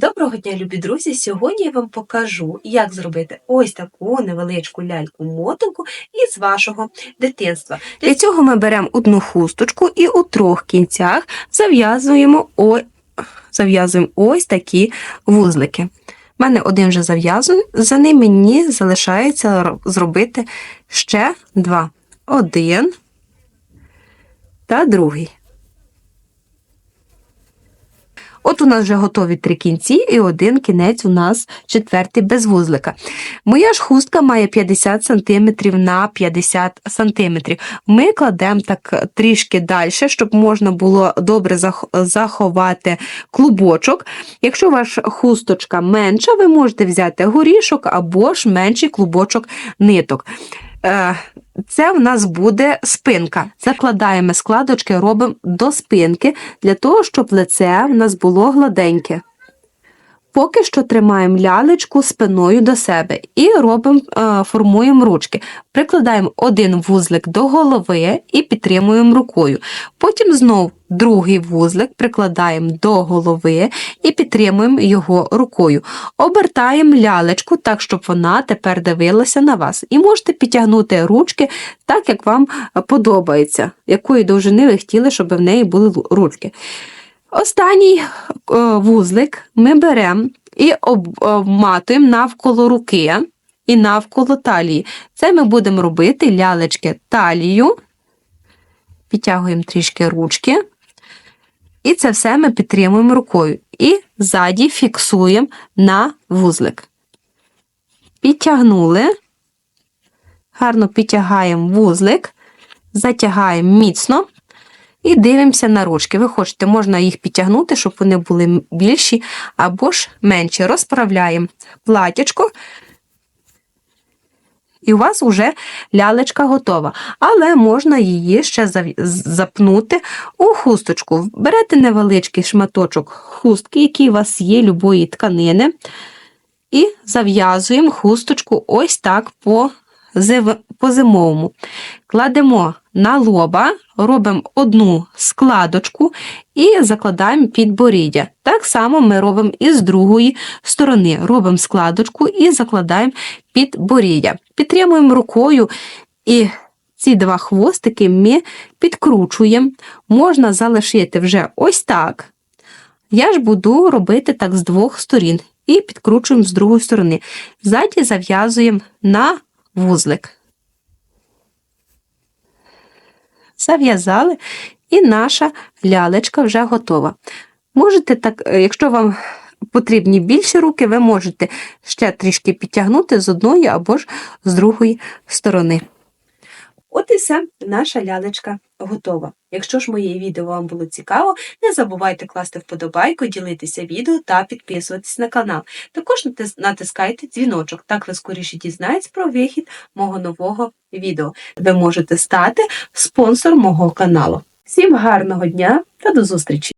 Доброго дня, любі друзі! Сьогодні я вам покажу, як зробити ось таку невеличку ляльку-мотанку із вашого дитинства. Для цього ми беремо одну хусточку і у трьох кінцях зав'язуємо о... зав'язуємо ось такі вузлики. У мене один вже зав'язаний, за ним мені залишається зробити ще два. Один та другий. От у нас вже готові три кінці, і один кінець у нас четвертий без вузлика. Моя ж хустка має 50 см на 50 см. Ми кладемо так трішки далі, щоб можна було добре заховати клубочок. Якщо ваша хусточка менша, ви можете взяти горішок або ж менший клубочок ниток. Це в нас буде спинка. Закладаємо складочки, робимо до спинки, для того, щоб лице в нас було гладеньке. Поки що тримаємо лялечку спиною до себе і робимо, е, формуємо ручки. Прикладаємо один вузлик до голови і підтримуємо рукою. Потім знов другий вузлик прикладаємо до голови і підтримуємо його рукою. Обертаємо лялечку так, щоб вона тепер дивилася на вас. І можете підтягнути ручки так, як вам подобається, якої довжини ви хотіли, щоб в неї були ручки. Останній е, вузлик ми беремо і обматуємо навколо руки і навколо талії. Це ми будемо робити лялечки талію, підтягуємо трішки ручки. І це все ми підтримуємо рукою. І ззаді фіксуємо на вузлик. Підтягнули, гарно підтягаємо вузлик, затягаємо міцно. І дивимося на ручки. Ви хочете, можна їх підтягнути, щоб вони були більші або ж менші. Розправляємо платячко, і у вас вже лялечка готова. Але можна її ще запнути у хусточку. Берете невеличкий шматочок хустки, який у вас є, любої тканини, і зав'язуємо хусточку ось так по по зимовому. Кладемо на лоба, робимо одну складочку і закладаємо підборіддя. Так само ми робимо і з другої сторони. Робимо складочку і закладаємо підборіддя. Підтримуємо рукою і ці два хвостики ми підкручуємо. Можна залишити вже ось так. Я ж буду робити так з двох сторін. І підкручуємо з другої сторони. Ззаді зав'язуємо на вузлик. Зав'язали, і наша лялечка вже готова. Можете так, е, якщо вам потрібні більші руки, ви можете ще трішки підтягнути з одної або ж з другої сторони. От і все, наша лялечка готова. Якщо ж моє відео вам було цікаво, не забувайте класти вподобайку, ділитися відео та підписуватись на канал. Також натискайте дзвіночок, так ви скоріше дізнаєтесь про вихід мого нового відео. Ви можете стати спонсором мого каналу. Всім гарного дня та до зустрічі!